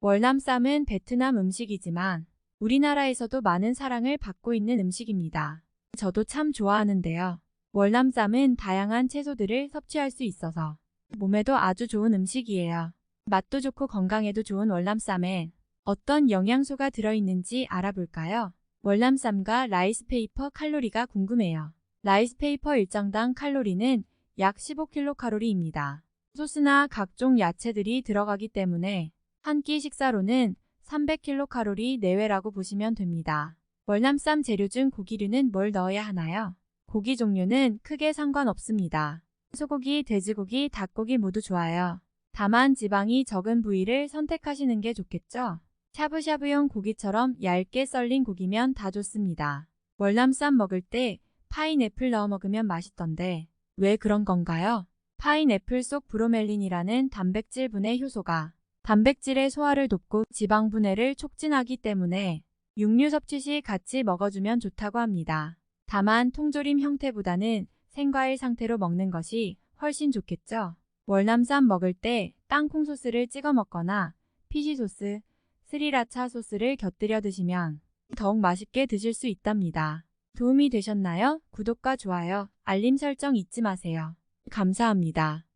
월남쌈은 베트남 음식이지만 우리나라에서도 많은 사랑을 받고 있는 음식입니다. 저도 참 좋아하는데요. 월남쌈은 다양한 채소들을 섭취할 수 있어서 몸에도 아주 좋은 음식이에요. 맛도 좋고 건강에도 좋은 월남쌈에 어떤 영양소가 들어있는지 알아볼까요? 월남쌈과 라이스페이퍼 칼로리가 궁금해요. 라이스페이퍼 일정당 칼로리는 약 15kcal입니다. 소스나 각종 야채들이 들어가기 때문에 한 끼 식사로는 300kcal 내외라고 보시면 됩니다. 월남쌈 재료 중 고기류는 뭘 넣어야 하나요? 고기 종류는 크게 상관없습니다. 소고기, 돼지고기, 닭고기 모두 좋아요. 다만 지방이 적은 부위를 선택하시는 게 좋겠죠? 샤브샤브용 고기처럼 얇게 썰린 고기면 다 좋습니다. 월남쌈 먹을 때 파인애플 넣어 먹으면 맛있던데 왜 그런 건가요? 파인애플 속 브로멜린이라는 단백질 분해 효소가 단백질의 소화를 돕고 지방 분해를 촉진하기 때문에 육류 섭취 시 같이 먹어주면 좋다고 합니다. 다만 통조림 형태보다는 생과일 상태로 먹는 것이 훨씬 좋겠죠. 월남쌈 먹을 때 땅콩 소스를 찍어 먹거나 피시 소스, 스리라차 소스를 곁들여 드시면 더욱 맛있게 드실 수 있답니다. 도움이 되셨나요? 구독과 좋아요, 알림 설정 잊지 마세요. 감사합니다.